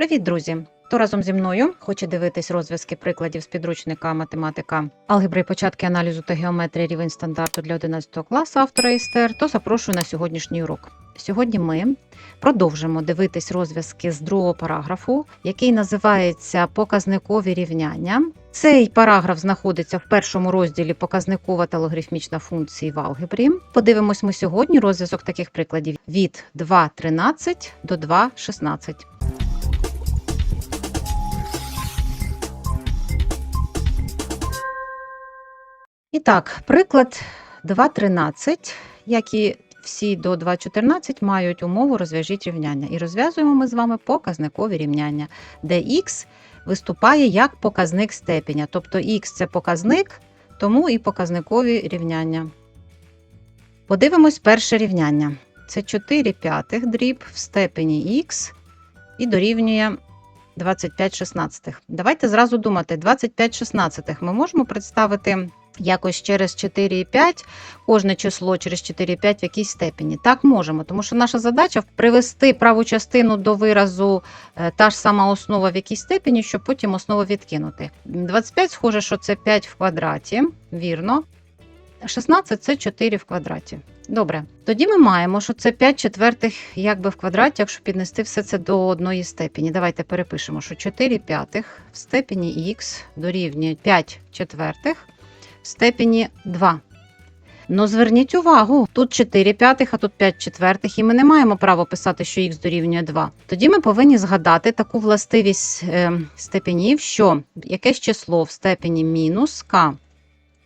Привіт, друзі! Хто разом зі мною хоче дивитись розв'язки прикладів з підручника математика алгебри, початки аналізу та геометрії рівень стандарту для 11 класу автора ІСТЕР, то запрошую на сьогоднішній урок. Сьогодні ми продовжимо дивитись розв'язки з другого параграфу, який називається Показникові рівняння. Цей параграф знаходиться в першому розділі Показникова та логарифмічна функції в алгебрі. Подивимось ми сьогодні розв'язок таких прикладів від 2.13 до 2.16. І так, приклад 2.13, як і всі до 2.14 мають умову розв'яжіть рівняння. І розв'язуємо ми з вами показникові рівняння, де х виступає як показник степеня. Тобто х це показник, тому і показникові рівняння. Подивимось перше рівняння. Це 4 п'ятих дріб в степені х і дорівнює 25 шістнадцятих. Давайте зразу думати, 25 шістнадцятих ми можемо представити якось через 4,5, кожне число через 4,5 в якійсь степені. Так можемо, тому що наша задача привести праву частину до виразу е, та ж сама основа в якійсь степені, щоб потім основу відкинути. 25 схоже, що це 5 в квадраті, вірно. 16 це 4 в квадраті. Добре, тоді ми маємо, що це 5 четвертих якби в квадраті, якщо піднести все це до одної степені. Давайте перепишемо, що 4 п'ятих в степені х дорівнює 5 четвертих в степені 2. Ну, зверніть увагу, тут 4 п'ятих, а тут 5 четвертих, і ми не маємо права писати, що х дорівнює 2. Тоді ми повинні згадати таку властивість е, степенів, що якесь число в степені мінус k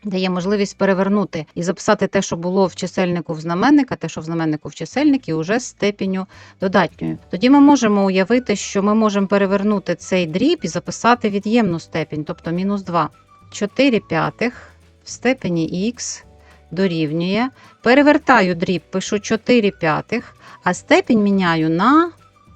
дає можливість перевернути і записати те, що було в чисельнику в знаменника, те, що в знаменнику в чисельник, і уже степеню додатньою. Тоді ми можемо уявити, що ми можемо перевернути цей дріб і записати від'ємну степень, тобто мінус 2. 4 п'ятих в степені х дорівнює. Перевертаю дріб, пишу 4 п'ятих, а степінь міняю на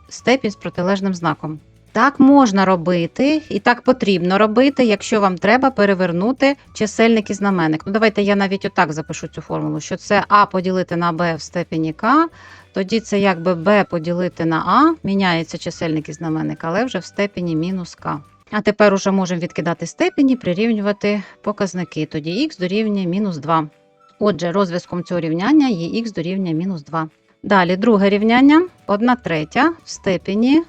степінь з протилежним знаком. Так можна робити, і так потрібно робити, якщо вам треба перевернути чисельник і знаменник. Ну, давайте я навіть отак запишу цю формулу, що це А поділити на Б в степені К, тоді це якби Б поділити на А, міняється чисельник і знаменник, але вже в степені мінус К. А тепер уже можемо відкидати степені, прирівнювати показники. Тоді х дорівнює мінус 2. Отже, розв'язком цього рівняння є х дорівнює мінус 2. Далі друге рівняння 1 третя в степені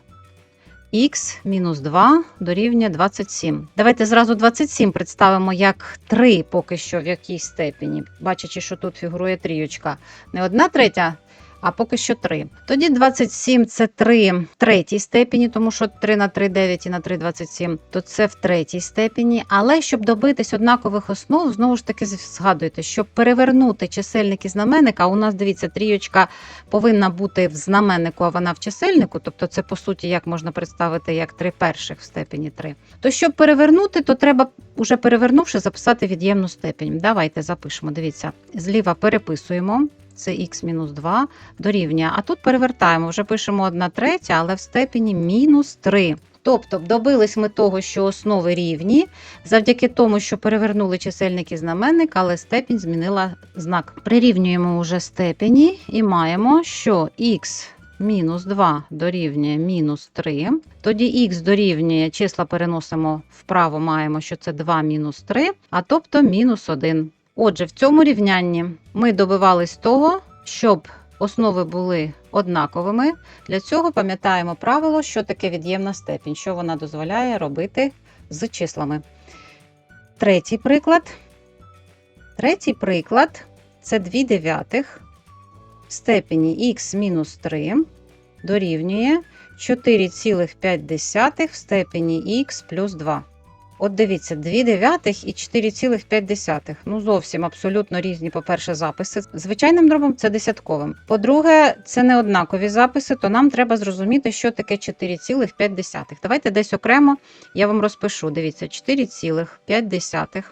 х мінус 2 дорівнює 27. Давайте зразу 27 представимо як 3 поки що в якійсь степені, бачачи, що тут фігурує трійочка. Не 1 третя, а поки що 3. Тоді 27 це 3 в третій степені, тому що 3 на 3 9 і на 3 27, то це в третій степені. Але щоб добитись однакових основ, знову ж таки згадуйте, щоб перевернути чисельник і знаменник, у нас дивіться, трійочка повинна бути в знаменнику, а вона в чисельнику, тобто це по суті як можна представити як 3 перших в степені 3. То щоб перевернути, то треба, уже перевернувши, записати від'ємну степень. Давайте запишемо. Дивіться, зліва переписуємо це х-2 дорівнює. А тут перевертаємо, вже пишемо 1 третя, але в степені мінус 3. Тобто добились ми того, що основи рівні, завдяки тому, що перевернули чисельник і знаменник, але степінь змінила знак. Прирівнюємо вже степені і маємо, що х мінус 2 дорівнює мінус 3. Тоді х дорівнює, числа переносимо вправо, маємо, що це 2 мінус 3, а тобто мінус 1. Отже, в цьому рівнянні ми добивались того, щоб основи були однаковими. Для цього пам'ятаємо правило, що таке від'ємна степінь, що вона дозволяє робити з числами. Третій приклад. Третій приклад це 2 дев'ятих в степені х мінус 3 дорівнює 4,5 в степені х плюс 2. От дивіться, 2 дев'ятих і 4,5. Ну, зовсім абсолютно різні, по-перше, записи. Звичайним дробом це десятковим. По-друге, це не однакові записи, то нам треба зрозуміти, що таке 4,5. Давайте десь окремо я вам розпишу. Дивіться, 4,5.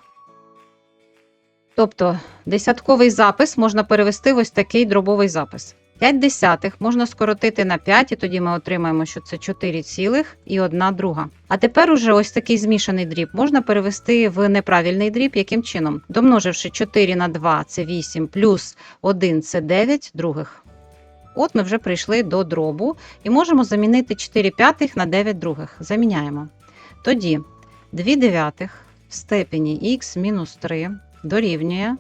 Тобто десятковий запис можна перевести в ось такий дробовий запис. 5 десятих можна скоротити на 5, і тоді ми отримаємо, що це 4 цілих і 1 друга. А тепер уже ось такий змішаний дріб можна перевести в неправильний дріб. Яким чином? Домноживши 4 на 2 це 8, плюс 1 це 9 других. От ми вже прийшли до дробу і можемо замінити 4 п'ятих на 9 других. Заміняємо. Тоді 2 дев'ятих в степені х мінус 3 дорівнює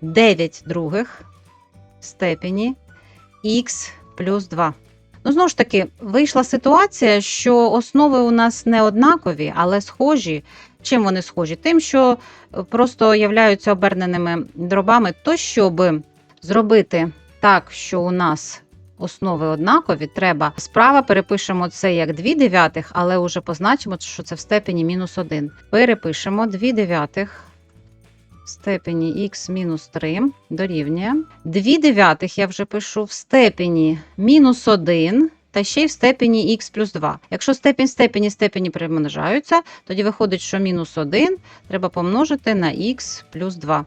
9 других в степені х плюс 2. Ну, знову ж таки, вийшла ситуація, що основи у нас не однакові, але схожі. Чим вони схожі? Тим, що е, просто являються оберненими дробами, то щоб зробити так, що у нас основи однакові, треба справа перепишемо це як 2 дев'ятих, але вже позначимо, що це в степені мінус 1. Перепишемо 2 дев'ятих в степені х мінус 3 дорівнює. 2 дев'ятих я вже пишу в степені мінус 1 та ще й в степені х плюс 2. Якщо степінь степені степені примножаються, тоді виходить, що мінус 1 треба помножити на х плюс 2.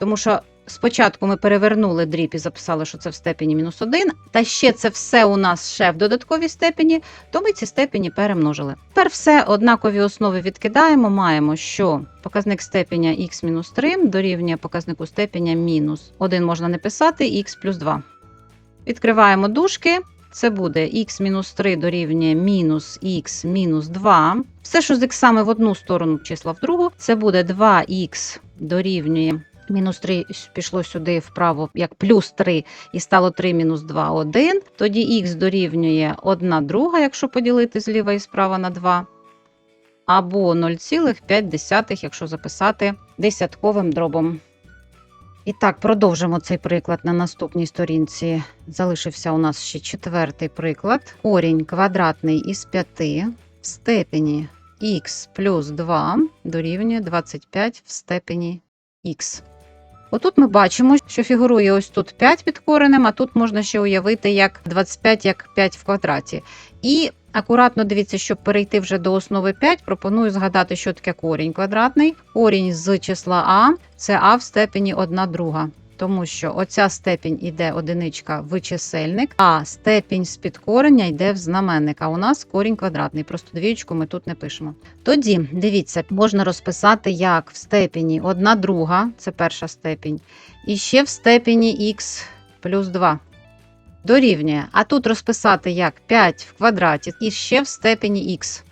Тому що спочатку ми перевернули дріб і записали, що це в степені мінус 1, та ще це все у нас ще в додатковій степені, то ми ці степені перемножили. Тепер все однакові основи відкидаємо. Маємо, що показник степеня х мінус 3 дорівнює показнику степеня мінус 1 можна не писати, х плюс 2. Відкриваємо дужки. Це буде х мінус 3 дорівнює мінус х мінус 2. Все, що з іксами в одну сторону, числа в другу, це буде 2х дорівнює мінус 3 пішло сюди вправо як плюс 3 і стало 3 мінус 2 1. Тоді х дорівнює 1 друга, якщо поділити зліва і справа на 2. Або 0,5, якщо записати десятковим дробом. І так, продовжимо цей приклад на наступній сторінці. Залишився у нас ще четвертий приклад. Корінь квадратний із 5 в степені х плюс 2 дорівнює 25 в степені х. Отут ми бачимо, що фігурує ось тут 5 під коренем, а тут можна ще уявити як 25 як 5 в квадраті. І акуратно дивіться, щоб перейти вже до основи 5, пропоную згадати, що таке корінь квадратний. Корінь з числа А це А в степені 1 друга. Тому що оця степінь йде одиничка в чисельник, а степінь з підкорення йде в знаменник. А у нас корінь квадратний. Просто двічку ми тут не пишемо. Тоді, дивіться, можна розписати як в степені 1 друга, це перша степінь, і ще в степені х плюс 2. Дорівнює. А тут розписати як 5 в квадраті і ще в степені х.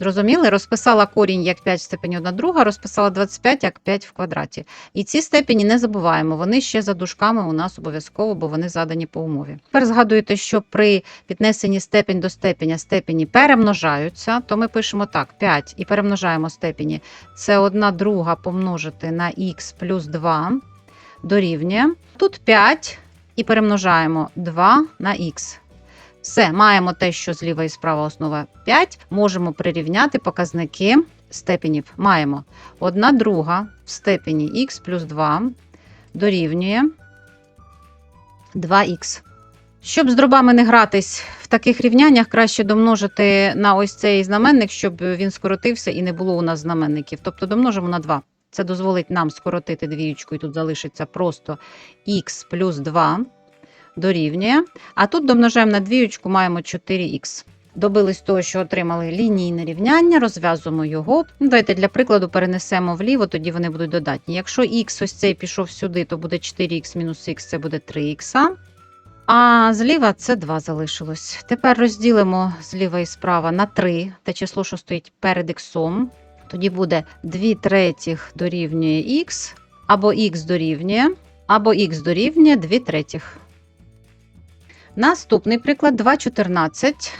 Зрозуміли? Розписала корінь як 5 в степені 1 друга, розписала 25 як 5 в квадраті. І ці степені не забуваємо, вони ще за дужками у нас обов'язково, бо вони задані по умові. Тепер згадуєте, що при піднесенні степень до степеня степені перемножаються, то ми пишемо так: 5 і перемножаємо степені. Це 1 друга помножити на х плюс 2 дорівнює. Тут 5 і перемножаємо 2 на х. Все, маємо те, що зліва і справа основа 5. Можемо прирівняти показники степенів. Маємо 1 друга в степені х плюс 2 дорівнює 2х. Щоб з дробами не гратись в таких рівняннях, краще домножити на ось цей знаменник, щоб він скоротився і не було у нас знаменників. Тобто домножимо на 2. Це дозволить нам скоротити двієчку, і тут залишиться просто х плюс 2 дорівнює. А тут домножаємо на двіючку, маємо 4х. Добились того, що отримали лінійне рівняння, розв'язуємо його. Ну, Давайте для прикладу перенесемо вліво, тоді вони будуть додатні. Якщо х ось цей пішов сюди, то буде 4х мінус х, це буде 3х. А зліва це 2 залишилось. Тепер розділимо зліва і справа на 3, те число, що стоїть перед х. Тоді буде 2 третіх дорівнює х, або х дорівнює, або х дорівнює 2 третіх. Наступний приклад 2,14.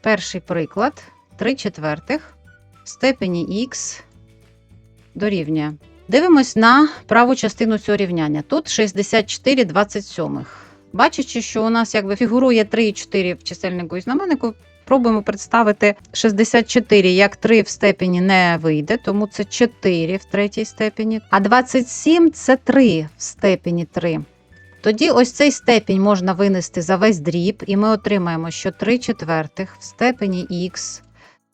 Перший приклад 3 четвертих в степені х дорівнює. Дивимось на праву частину цього рівняння. Тут 64 27. Бачачи, що у нас якби фігурує 3 і 4 в чисельнику і знаменнику, пробуємо представити 64 як 3 в степені не вийде, тому це 4 в третій степені. А 27 це 3 в степені 3. Тоді ось цей степінь можна винести за весь дріб, і ми отримаємо, що 3 четвертих в степені х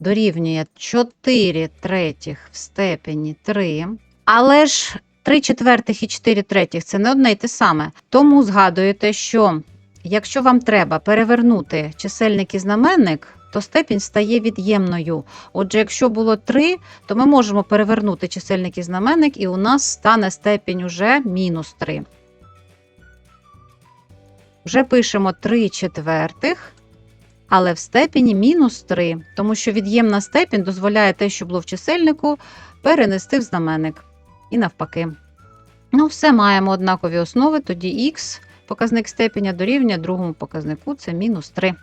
дорівнює 4 третіх в степені 3. Але ж 3 четвертих і 4 третіх це не одне й те саме. Тому згадуєте, що якщо вам треба перевернути чисельник і знаменник, то степінь стає від'ємною. Отже, якщо було 3, то ми можемо перевернути чисельник і знаменник, і у нас стане степінь уже мінус 3. Вже пишемо 3 четвертих, але в степені мінус 3, тому що від'ємна степінь дозволяє те, що було в чисельнику, перенести в знаменник. І навпаки. Ну, все маємо однакові основи, тоді х, показник степеня дорівнює другому показнику, це мінус 3.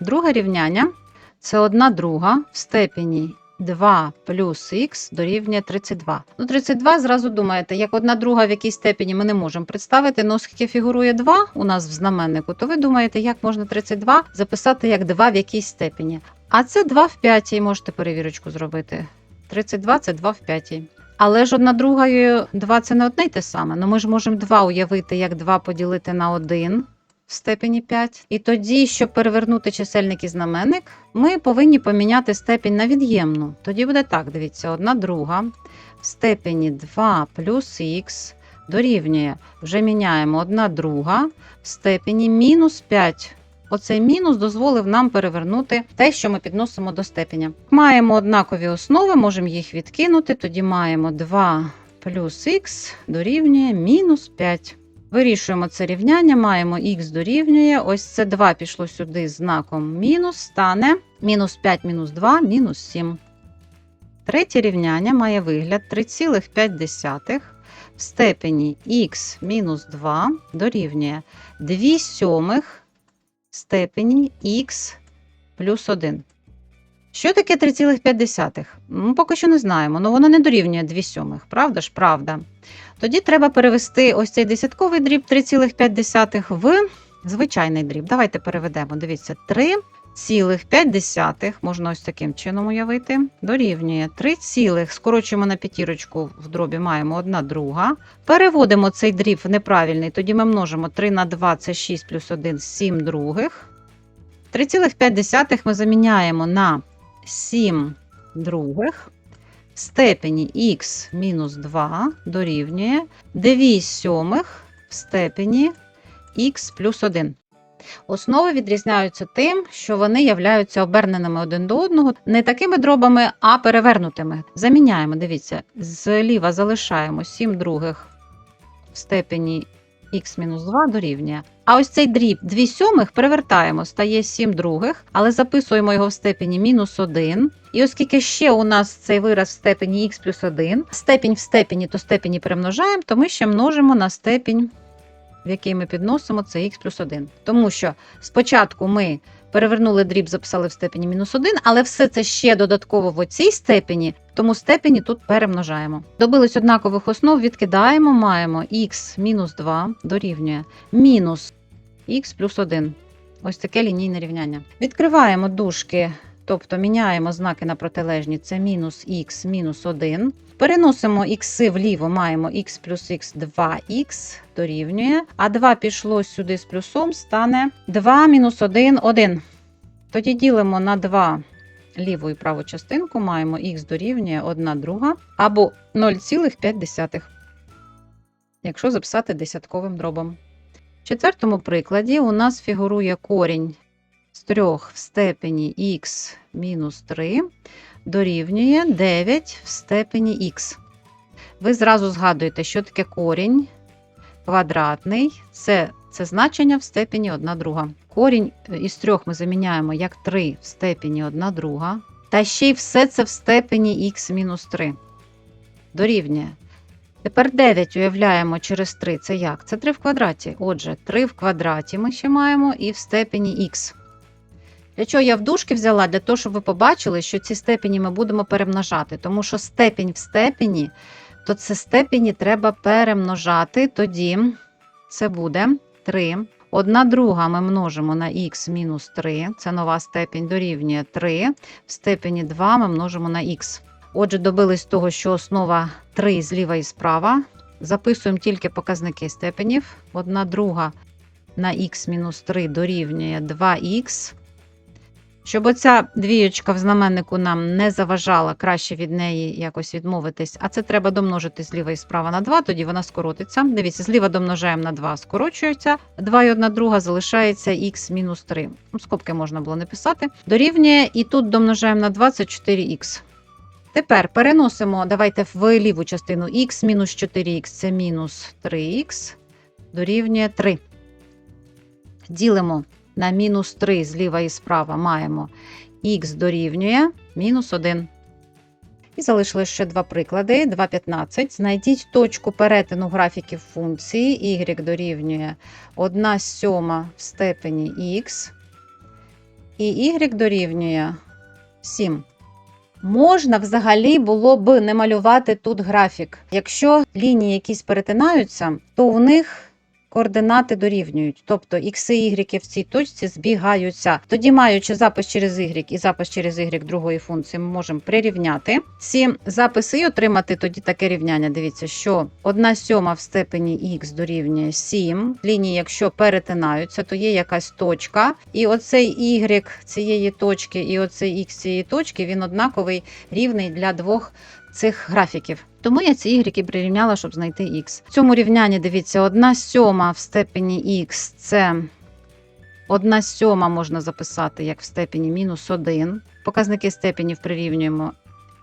Друге рівняння це 1 друга в степені 2 плюс х дорівнює 32. Ну, 32 зразу думаєте, як одна друга в якій степені ми не можемо представити, але оскільки фігурує 2 у нас в знаменнику, то ви думаєте, як можна 32 записати як 2 в якійсь степені. А це 2 в п'ятій, можете перевірочку зробити. 32 це 2 в п'ятій. Але ж одна другою 2 це не одне й те саме. Ну ми ж можемо 2 уявити, як 2 поділити на 1 в степені 5. І тоді, щоб перевернути чисельник і знаменник, ми повинні поміняти степінь на від'ємну. Тоді буде так: дивіться, 1 друга в степені 2 плюс х дорівнює. Вже міняємо 1 друга в степені мінус 5. Оцей мінус дозволив нам перевернути те, що ми підносимо до степеня. Маємо однакові основи, можемо їх відкинути. Тоді маємо 2 плюс х дорівнює мінус 5. Вирішуємо це рівняння, маємо х дорівнює. Ось це 2 пішло сюди знаком мінус, стане мінус 5 мінус 2 мінус 7. Третє рівняння має вигляд 3,5 в степені х мінус 2 дорівнює 2 сьомих степені х плюс 1. Що таке 3,5? Ну, поки що не знаємо, але воно не дорівнює 2 сьомих, правда ж? Правда. Тоді треба перевести ось цей десятковий дріб 3,5 в звичайний дріб. Давайте переведемо. Дивіться, 3,5 можна ось таким чином уявити. Дорівнює 3, цілих, скорочуємо на п'ятірочку в дробі, маємо 1 друга. Переводимо цей дріб в неправильний, тоді ми множимо 3 на 2 це 6 плюс 1 7 других. 3,5 ми заміняємо на 7 других в степені х мінус 2 дорівнює 2 сьомих в степені х плюс 1. Основи відрізняються тим, що вони являються оберненими один до одного не такими дробами, а перевернутими. Заміняємо, дивіться, зліва залишаємо 7 других в степені х-2 дорівнює. А ось цей дріб 2 сьомих перевертаємо, стає 7 других, але записуємо його в степені мінус 1. І оскільки ще у нас цей вираз в степені х плюс 1, степінь в степені, то степені перемножаємо, то ми ще множимо на степінь, в який ми підносимо це х плюс 1. Тому що спочатку ми перевернули дріб, записали в степені мінус 1, але все це ще додатково в оцій степені, тому степені тут перемножаємо. Добились однакових основ, відкидаємо, маємо х мінус 2 дорівнює мінус х плюс 1. Ось таке лінійне рівняння. Відкриваємо дужки, тобто міняємо знаки на протилежні, це мінус х мінус 1. Переносимо х вліво, маємо х плюс х 2х дорівнює, а 2 пішло сюди з плюсом, стане 2 мінус 1 1. Тоді ділимо на 2 ліву і праву частинку, маємо х дорівнює 1 друга або 0,5, якщо записати десятковим дробом. В четвертому прикладі у нас фігурує корінь 3 в степені х мінус 3 дорівнює 9 в степені х. Ви зразу згадуєте, що таке корінь квадратний, це, це значення в степені 1 друга. Корінь із 3 ми заміняємо як 3 в степені 1 друга, та ще й все це в степені х мінус 3. Дорівнює. Тепер 9 уявляємо через 3. Це як? Це 3 в квадраті. Отже, 3 в квадраті ми ще маємо і в степені х. Для чого я в дужки взяла? Для того, щоб ви побачили, що ці степені ми будемо перемножати. Тому що степінь в степені, то це степені треба перемножати. Тоді це буде 3. Одна друга ми множимо на х мінус 3. Це нова степінь дорівнює 3. В степені 2 ми множимо на х. Отже, добились того, що основа 3 зліва і справа. Записуємо тільки показники степенів. Одна друга на х мінус 3 дорівнює 2х. Щоб оця двієчка в знаменнику нам не заважала, краще від неї якось відмовитись. А це треба домножити зліва і справа на 2, тоді вона скоротиться. Дивіться, зліва домножаємо на 2, скорочується. 2 і 1 друга залишається х мінус 3. Ну, Скобки можна було не писати. Дорівнює, і тут домножаємо на 2, це 4х. Тепер переносимо, давайте в ліву частину х мінус 4х це мінус 3х, дорівнює 3. Ділимо на мінус 3 зліва і справа маємо х дорівнює мінус 1. І залишили ще два приклади. 2,15. Знайдіть точку перетину графіків функції y дорівнює 1 сьома в степені х і y дорівнює 7. Можна взагалі було б не малювати тут графік. Якщо лінії якісь перетинаються, то в них координати дорівнюють. Тобто x і y в цій точці збігаються. Тоді, маючи запис через y і запис через y другої функції, ми можемо прирівняти ці записи і отримати тоді таке рівняння. Дивіться, що 1 сьома в степені х дорівнює 7. Лінії, якщо перетинаються, то є якась точка. І оцей y цієї точки, і оцей x цієї точки, він однаковий рівний для двох цих графіків. Тому я ці ігрики прирівняла, щоб знайти х. В цьому рівнянні дивіться, 1 сьома в степені х це 1 сьома можна записати як в степені мінус 1. Показники степенів прирівнюємо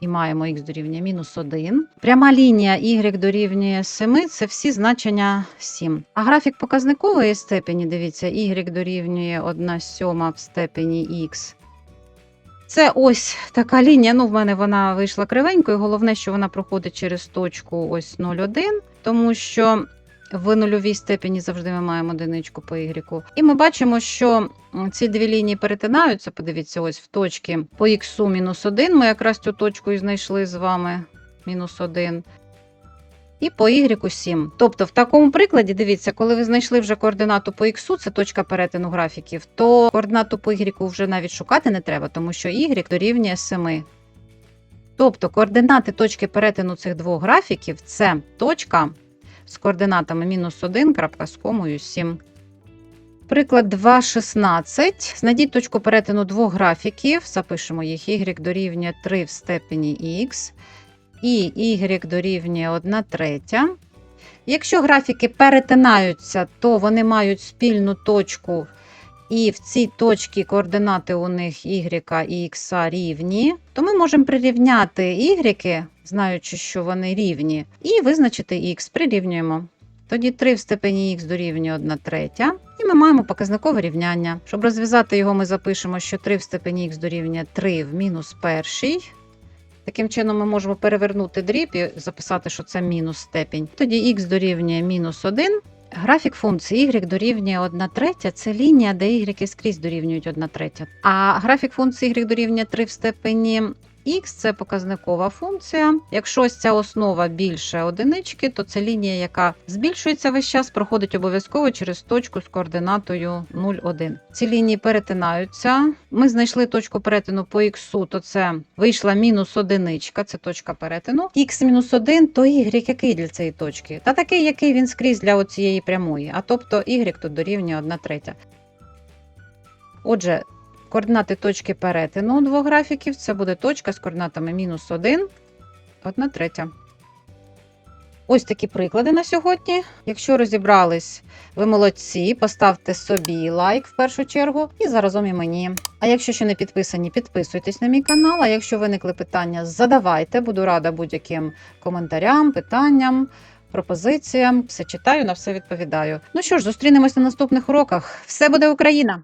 і маємо х дорівнює мінус 1. Пряма лінія y дорівнює 7 це всі значення 7. А графік показникової степені, дивіться, y дорівнює 1 сьома в степені х. Це ось така лінія. Ну, в мене вона вийшла кривенькою. Головне, що вона проходить через точку ось 0,1, тому що в нульовій степені завжди ми маємо одиничку по y. І ми бачимо, що ці дві лінії перетинаються. Подивіться, ось в точці по х мінус 1. Ми якраз цю точку і знайшли з вами мінус 1. І по y 7. Тобто, в такому прикладі, дивіться, коли ви знайшли вже координату по x, це точка перетину графіків, то координату по y вже навіть шукати не треба, тому що y дорівнює 7. Тобто координати точки перетину цих двох графіків це точка з координатами мінус 1, крапка з комою 7. Приклад 2,16. Знайдіть точку перетину двох графіків. Запишемо їх y дорівнює 3 в степені х і y дорівнює 1 третя. Якщо графіки перетинаються, то вони мають спільну точку, і в цій точці координати у них y і x рівні, то ми можемо прирівняти y, знаючи, що вони рівні, і визначити x. Прирівнюємо. Тоді 3 в степені х дорівнює 1 третя. І ми маємо показникове рівняння. Щоб розв'язати його, ми запишемо, що 3 в степені х дорівнює 3 в мінус перший. Таким чином, ми можемо перевернути дріб і записати, що це мінус степінь. Тоді х дорівнює мінус 1. Графік функції y дорівнює 1 третя це лінія, де y скрізь дорівнюють 1 третя. А графік функції y дорівнює 3 в степені х це показникова функція. Якщо ось ця основа більше одинички, то це лінія, яка збільшується весь час, проходить обов'язково через точку з координатою 0,1. Ці лінії перетинаються. Ми знайшли точку перетину по х, то це вийшла мінус одиничка, це точка перетину. Х мінус 1, то y який для цієї точки? Та такий, який він скрізь для цієї прямої. А тобто y тут дорівнює 1 третя. Отже, координати точки перетину двох графіків це буде точка з координатами мінус 1, 1 третя. Ось такі приклади на сьогодні. Якщо розібрались, ви молодці, поставте собі лайк в першу чергу і заразом і мені. А якщо ще не підписані, підписуйтесь на мій канал. А якщо виникли питання, задавайте. Буду рада будь-яким коментарям, питанням, пропозиціям. Все читаю, на все відповідаю. Ну що ж, зустрінемось на наступних уроках. Все буде Україна!